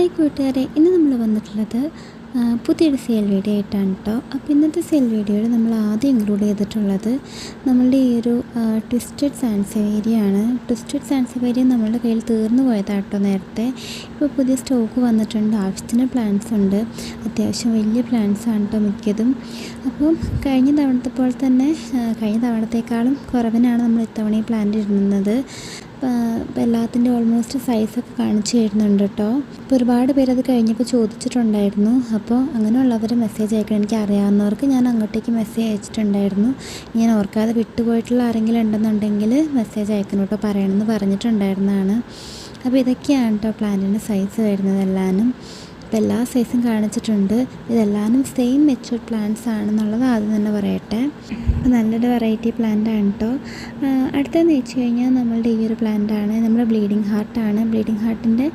Hi കൂട്ടുകാരെ ഇന്ന് നമ്മൾ വന്നിട്ടുള്ളത് പുതിയൊരു സെയിൽ വീഡിയോ ആയിട്ടാണ് കേട്ടോ അപ്പോൾ ഇന്നത്തെ സെയിൽ വീഡിയോയിൽ നമ്മൾ ആദ്യം ഇൻക്ലൂഡ് ചെയ്തിട്ടുള്ളത് നമ്മളുടെ ഈ ഒരു ട്വിസ്റ്റഡ് സാൻസവേരിയ ആണ്. ട്വിസ്റ്റഡ് സാൻസവേരിയ നമ്മളുടെ കയ്യിൽ തീർന്നു പോയതാട്ടോ നേരത്തെ. ഇപ്പോൾ പുതിയ സ്റ്റോക്ക് വന്നിട്ടുണ്ട് ആവശ്യത്തിന് പ്ലാൻസ് ഉണ്ട്. അത്യാവശ്യം വലിയ പ്ലാൻസ് ആണ് കേട്ടോ മിക്കതും. അപ്പോൾ കഴിഞ്ഞ തവണത്തെ പോലെ തന്നെ കഴിഞ്ഞ തവണത്തേക്കാളും കുറവിനാണ് നമ്മൾ ഇത്തവണ ഈ പ്ലാന്റ് ഇടുന്നത്. ഇപ്പോൾ എല്ലാത്തിന്റെ ഓൾമോസ്റ്റ് സൈസൊക്കെ കാണിച്ചു തരുന്നുണ്ട് കേട്ടോ ഇപ്പോൾ ഒരുപാട് പേര് അത് കഴിഞ്ഞപ്പോൾ ചോദിച്ചിട്ടുണ്ടായിരുന്നു. അപ്പോൾ അങ്ങനെയുള്ളവർ മെസ്സേജ് അയക്കണം. എനിക്ക് അറിയാവുന്നവർക്ക് ഞാൻ അങ്ങോട്ടേക്ക് മെസ്സേജ് അയച്ചിട്ടുണ്ടായിരുന്നു. ഞാൻ ഓർക്കാതെ വിട്ടുപോയിട്ടുള്ള ആരെങ്കിലും ഉണ്ടെന്നുണ്ടെങ്കിൽ മെസ്സേജ് അയക്കണം കേട്ടോ പറയണമെന്ന് പറഞ്ഞിട്ടുണ്ടായിരുന്നതാണ്. അപ്പോൾ ഇതൊക്കെയാണ് കേട്ടോ പ്ലാന്റിന്റെ സൈസ് വരുന്നത് എല്ലാനും അപ്പോൾ എല്ലാ സൈസും കാണിച്ചിട്ടുണ്ട്. ഇതെല്ലാവരും സെയിം മെച്ചൂർ പ്ലാന്റ്സ് ആണെന്നുള്ളത് ആദ്യം തന്നെ പറയട്ടെ. അപ്പോൾ നല്ലൊരു വെറൈറ്റി പ്ലാന്റ് ആണ് കേട്ടോ അടുത്തതെന്ന് വെച്ച് കഴിഞ്ഞാൽ നമ്മളുടെ ഈ ഒരു പ്ലാന്റ് ആണ്. നമ്മുടെ ബ്ലീഡിങ് ഹാർട്ടാണ് ബ്ലീഡിങ് ഹാർട്ടിന്റെ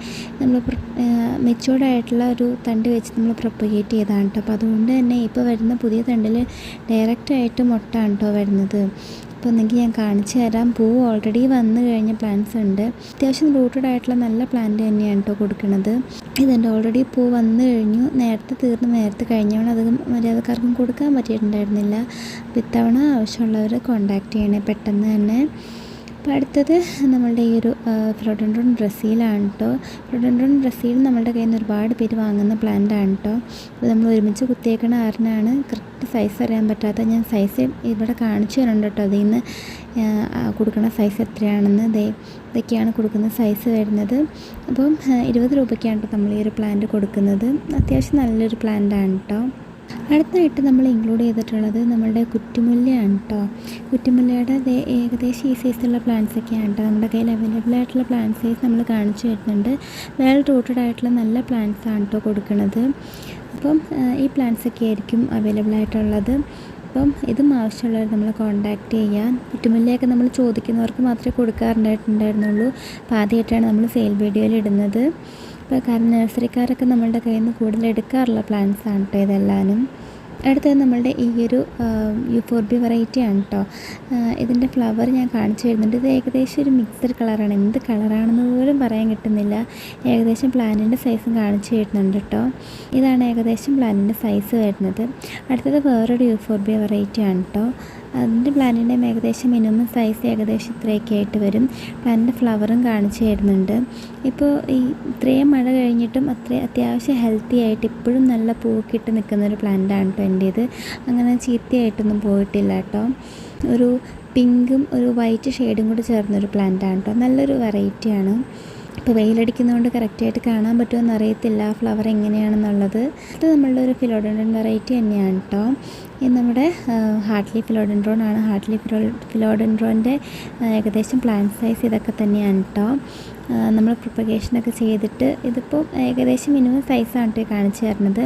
നമ്മൾ മെച്ചൂർഡായിട്ടുള്ള ഒരു തണ്ട് വെച്ച് നമ്മൾ പ്രൊപ്പഗേറ്റ് ചെയ്തതാണ് കേട്ടോ അപ്പോൾ അതുകൊണ്ട് തന്നെ ഇപ്പോൾ വരുന്ന പുതിയ തണ്ടിൽ ഡയറക്റ്റായിട്ട് മുട്ടാണ് കേട്ടോ വരുന്നത്. ഒന്നെങ്കിൽ ഞാൻ കാണിച്ചു തരാം. പൂ ഓൾറെഡി വന്നു കഴിഞ്ഞ പ്ലാന്റ്സ് ഉണ്ട്. അത്യാവശ്യം റൂട്ടഡ് ആയിട്ടുള്ള നല്ല പ്ലാന്റ് തന്നെയാണ് കേട്ടോ കൊടുക്കുന്നത് ഇതുണ്ട്. ഓൾറെഡി പൂ വന്നു കഴിഞ്ഞു. നേരത്തെ തീർന്ന് നേരത്തെ കഴിഞ്ഞവണ് അത് മര്യാദക്കാർക്കും കൊടുക്കാൻ പറ്റിയിട്ടുണ്ടായിരുന്നില്ല. ഇത്തവണ ആവശ്യമുള്ളവർ കോണ്ടാക്ട് ചെയ്യണേ. പെട്ടെന്ന് തന്നെ. അപ്പോൾ അടുത്തത് നമ്മളുടെ ഈ ഒരു ഫ്ലോഡൻഡ്രോൺ ബ്രസീലാണ് കേട്ടോ ഫ്ലോഡൻഡ്രോൺ ബ്രസീൽ നമ്മളുടെ കയ്യിൽ നിന്ന് ഒരുപാട് പേര് വാങ്ങുന്ന പ്ലാന്റ് ആണ് കേട്ടോ അപ്പോൾ നമ്മൾ ഒരുമിച്ച് കുത്തിയേക്കണ ആറിനാണ് കറക്റ്റ് സൈസ് അറിയാൻ പറ്റാത്ത ഞാൻ സൈസ് ഇവിടെ കാണിച്ചു തരുന്നുണ്ട് കേട്ടോ അതിൽ നിന്ന് കൊടുക്കുന്ന സൈസ് എത്രയാണെന്ന്. ദേ ഇതൊക്കെയാണ് കൊടുക്കുന്ന സൈസ് വരുന്നത്. അപ്പം ഇരുപത് രൂപയ്ക്കാണ് കേട്ടോ നമ്മൾ ഈ ഒരു പ്ലാന്റ് കൊടുക്കുന്നത്. അത്യാവശ്യം നല്ലൊരു പ്ലാന്റാണ് കേട്ടോ അടുത്തായിട്ട് നമ്മൾ ഇൻക്ലൂഡ് ചെയ്തിട്ടുള്ളത് നമ്മളുടെ കുറ്റിമുല്ലയാണ് കേട്ടോ കുറ്റിമുല്ലയുടെ ഏകദേശം ഈ സൈസുള്ള പ്ലാന്റ്സ് ഒക്കെയാണ് കേട്ടോ നമ്മുടെ കയ്യിൽ അവൈലബിൾ ആയിട്ടുള്ള പ്ലാന്റ് സൈസ് നമ്മൾ കാണിച്ചു വരുന്നുണ്ട് വെൽ റൂട്ടഡ് ആയിട്ടുള്ള നല്ല പ്ലാന്റ്സ് ആണ് കേട്ടോ കൊടുക്കുന്നത്. അപ്പം ഈ പ്ലാന്റ്സ് ഒക്കെ ആയിരിക്കും അവൈലബിൾ ആയിട്ടുള്ളത്. അപ്പം ഇതും ആവശ്യമുള്ളവർ നമ്മൾ കോൺടാക്റ്റ് ചെയ്യാൻ. കുറ്റുമുല്ലയൊക്കെ നമ്മൾ ചോദിക്കുന്നവർക്ക് മാത്രമേ കൊടുക്കാറുണ്ടായിട്ടുണ്ടായിരുന്നുള്ളൂ. അപ്പോൾ ആദ്യമായിട്ടാണ് നമ്മൾ സെയിൽ വീഡിയോയിൽ ഇടുന്നത്. ഇപ്പോൾ കാരണം നഴ്സറിക്കാരൊക്കെ നമ്മളുടെ കയ്യിൽ നിന്ന് കൂടുതൽ എടുക്കാറുള്ള പ്ലാന്റ്സ് ആണ് കേട്ടോ ഇതെല്ലാനും. അടുത്തത് നമ്മളുടെ ഈ ഒരു യുഫോർബി വെറൈറ്റി ആണ് കേട്ടോ ഇതിന്റെ ഫ്ലവർ ഞാൻ കാണിച്ചു തരുന്നുണ്ട്. ഇത് ഏകദേശം ഒരു മിക്സഡ് കളറാണ് എന്ത് കളറാണെന്ന് പോലും പറയാൻ കിട്ടുന്നില്ല. ഏകദേശം പ്ലാന്റിന്റെ സൈസും കാണിച്ചു തരുന്നുണ്ട് കേട്ടോ ഇതാണ് ഏകദേശം പ്ലാന്റിന്റെ സൈസ് വരുന്നത്. അടുത്തത് വേറൊരു യുഫോർബിയ വെറൈറ്റി ആണ് കേട്ടോ അതിന്റെ പ്ലാന്റിന്റെ ഏകദേശം മിനിമം സൈസ് ഏകദേശം ഇത്രയൊക്കെ ആയിട്ട് വരും. പ്ലാന്റിന്റെ ഫ്ലവറും കാണിച്ചു തരുന്നുണ്ട്. ഇപ്പോൾ ഈ ഇത്രയും മഴ കഴിഞ്ഞിട്ടും അത്ര അത്യാവശ്യം ഹെൽത്തി ആയിട്ട് ഇപ്പോഴും നല്ല പൂവൊക്കെ ഇട്ട് നിൽക്കുന്ന ഒരു പ്ലാന്റാണ് കേട്ടോ എന്റേത് അങ്ങനെ ചീത്തയായിട്ടൊന്നും പോയിട്ടില്ല കേട്ടോ ഒരു പിങ്കും ഒരു വൈറ്റ് ഷെയ്ഡും കൂടി ചേർന്നൊരു പ്ലാന്റാണ് കേട്ടോ നല്ലൊരു വെറൈറ്റിയാണ് ഇപ്പോൾ വെയിലടിക്കുന്നതുകൊണ്ട് കറക്റ്റായിട്ട് കാണാൻ പറ്റുമെന്ന് അറിയത്തില്ല. ഫ്ലവർ എങ്ങനെയാണെന്നുള്ളത്. ഇത് നമ്മളുടെ ഒരു ഫിലോഡൻ വെറൈറ്റി തന്നെയാണ് കേട്ടോ ഇത് നമ്മുടെ ഹാർട്ട്ലി ഫിലോഡൻഡ്രോൺ ആണ്. ഹാർട്ട്ലി ഫിലോ ഫിലോഡൻഡ്രോന്റെ ഏകദേശം പ്ലാന്റ് സൈസ് ഇതൊക്കെ തന്നെയാണ് കേട്ടോ നമ്മൾ പ്രൊപ്പഗേഷനൊക്കെ ചെയ്തിട്ട് ഇതിപ്പോൾ ഏകദേശം മിനിമം സൈസാണ് കേട്ടോ കാണിച്ചു തരുന്നത്.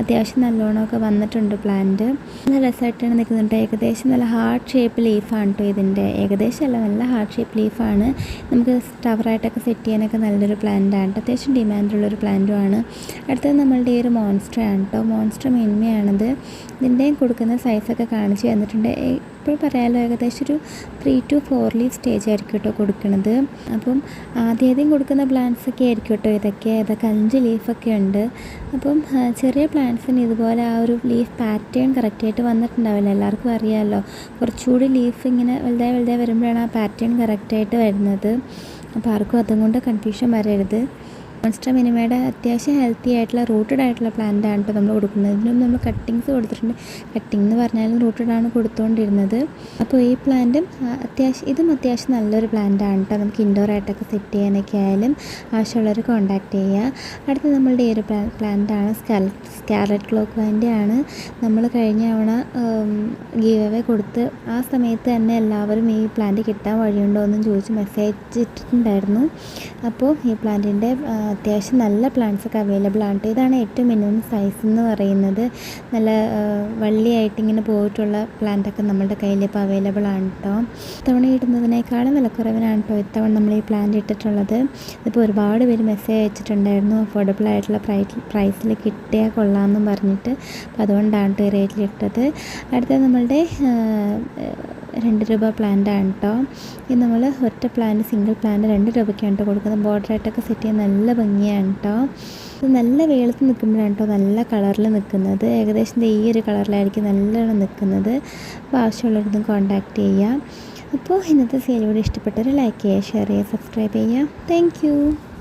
അത്യാവശ്യം നല്ലോണമൊക്കെ വന്നിട്ടുണ്ട് പ്ലാന്റ്. നല്ല രസമായിട്ടാണ് നിൽക്കുന്നുണ്ട്. ഏകദേശം നല്ല ഹാർട്ട് ഷേപ്പ് ലീഫാണ് കേട്ടോ ഇതിന്റെ ഏകദേശം അല്ല നല്ല ഹാർട്ട് ഷേപ്പ് ലീഫാണ് നമുക്ക് ടവറായിട്ടൊക്കെ സെറ്റ് ചെയ്യാനൊക്കെ നല്ലൊരു പ്ലാന്റ് ആണ് അത്യാവശ്യം ഡിമാൻഡുള്ളൊരു പ്ലാന്റുമാണ് അടുത്തത് നമ്മളുടെ ഈ ഒരു മോൺസ്റ്റർ ആണ് കേട്ടോ മോൺസ്റ്റർ മിന്മയാണിത്. ഇതിന്റെയും കൊടുക്കുന്ന സൈസൊക്കെ കാണിച്ച് തന്നിട്ടുണ്ട്. ഇപ്പോൾ പറയാമല്ലോ ഏകദേശം ഒരു three two four leaf stage ആയിരിക്കും കേട്ടോ കൊടുക്കുന്നത് അപ്പം ആദ്യം കൊടുക്കുന്ന പ്ലാന്റ്സ് ഒക്കെ ആയിരിക്കും കേട്ടോ ഇതൊക്കെ. ഇതൊക്കെ അഞ്ച് ലീഫൊക്കെ ഉണ്ട്. അപ്പം ചെറിയ പ്ലാന്റ്സിന് ഇതുപോലെ ആ ഒരു ലീഫ് പാറ്റേൺ കറക്റ്റായിട്ട് വന്നിട്ടുണ്ടാവില്ല. എല്ലാവർക്കും അറിയാമല്ലോ കുറച്ചുകൂടി ലീഫ് ഇങ്ങനെ വലുതായി വലുതായി വരുമ്പോഴാണ് ആ പാറ്റേൺ കറക്റ്റായിട്ട് വരുന്നത്. അപ്പോൾ ആർക്കും അതും കൊണ്ട് കൺഫ്യൂഷൻ വരരുത്. മോൺസ്റ്റർ മിനിമയുടെ അത്യാവശ്യം ഹെൽത്തി ആയിട്ടുള്ള റൂട്ടഡ് ആയിട്ടുള്ള പ്ലാന്റ് ആണ് നമ്മൾ കൊടുക്കുന്നത്. ഇതിനും നമ്മൾ കട്ടിങ്സ് കൊടുത്തിട്ടുണ്ട്. കട്ടിങ് എന്ന് പറഞ്ഞാലും റൂട്ടഡ് ആണ് കൊടുത്തുകൊണ്ടിരുന്നത് അപ്പോൾ ഈ പ്ലാന്റും അത്യാവശ്യം ഇതും അത്യാവശ്യം നല്ലൊരു പ്ലാന്റ് ആണ് കേട്ടോ. നമുക്ക് ഇൻഡോർ ആയിട്ടൊക്കെ സെറ്റ് ചെയ്യാനൊക്കെ ആയാലും ആവശ്യമുള്ളവർ കോണ്ടാക്ട് ചെയ്യുക. അടുത്ത നമ്മളുടെ ഈ ഒരു പ്ലാന്റ് ആണ് സ്കാല സ്കാലറ്റ് ക്ലോക്ക് പ്ലാന്റ് ആണ്. നമ്മൾ കഴിഞ്ഞ തവണ ഗീവ് അവേ കൊടുത്ത് ആ സമയത്ത് തന്നെ എല്ലാവരും ഈ പ്ലാന്റ് കിട്ടാൻ വഴിയുണ്ടോ എന്നും ചോദിച്ച് മെസ്സേജ് ഇട്ടിട്ടുണ്ടായിരുന്നു. അപ്പോൾ ഈ പ്ലാന്റിന്റെ അത്യാവശ്യം നല്ല പ്ലാന്റ്സ് ഒക്കെ അവൈലബിൾ ആണ് ഇതാണ് ഏറ്റവും മിനിമം സൈസ് എന്ന് പറയുന്നത്. നല്ല വള്ളിയായിട്ട് ഇങ്ങനെ പോയിട്ടുള്ള പ്ലാന്റ് ഒക്കെ നമ്മുടെ കയ്യിൽ ഇപ്പോൾ അവൈലബിൾ ആണ് കേട്ടോ ഇത്തവണ ഇടുന്നതിനേക്കാളും വിലക്കുറവിനാണ് കേട്ടോ ഇത്തവണ നമ്മൾ ഈ പ്ലാന്റ് ഇട്ടിട്ടുള്ളത്. ഇതിപ്പോൾ ഒരുപാട് പേര് മെസ്സേജ് അയച്ചിട്ടുണ്ടായിരുന്നു അഫോർഡബിൾ ആയിട്ടുള്ള പ്രൈസ് പ്രൈസിൽ കിട്ടിയാൽ കൊള്ളാമെന്നും പറഞ്ഞിട്ട്. അപ്പോൾ അതുകൊണ്ടാണ് കേട്ടോ ഈ റേറ്റിലിട്ടത്. അടുത്തത് നമ്മളുടെ രണ്ട് രൂപ പ്ലാന്റാണ് കേട്ടോ ഇത് നമ്മൾ ഒറ്റ പ്ലാന്റ് സിംഗിൾ പ്ലാന്റ് രണ്ട് രൂപയ്ക്കാണ് കേട്ടോ കൊടുക്കുന്നത്. ബോർഡറായിട്ടൊക്കെ സെറ്റ് ചെയ്യാൻ നല്ല ഭംഗിയാണ് കേട്ടോ ഇത് നല്ല വെയിലത്ത് നിൽക്കുമ്പോഴാണ് കേട്ടോ നല്ല കളറിൽ നിൽക്കുന്നത്. ഏകദേശം ഈ ഒരു കളറിലായിരിക്കും നല്ലോണം നിൽക്കുന്നത്. അപ്പോൾ ആവശ്യമുള്ളവരൊന്നും കോൺടാക്റ്റ് ചെയ്യുക അപ്പോൾ ഇന്നത്തെ സെയിൽ വീഡിയോ ഇഷ്ടപ്പെട്ടവർ ലൈക്ക് ചെയ്യുക ഷെയർ ചെയ്യുക സബ്സ്ക്രൈബ് ചെയ്യുക. താങ്ക്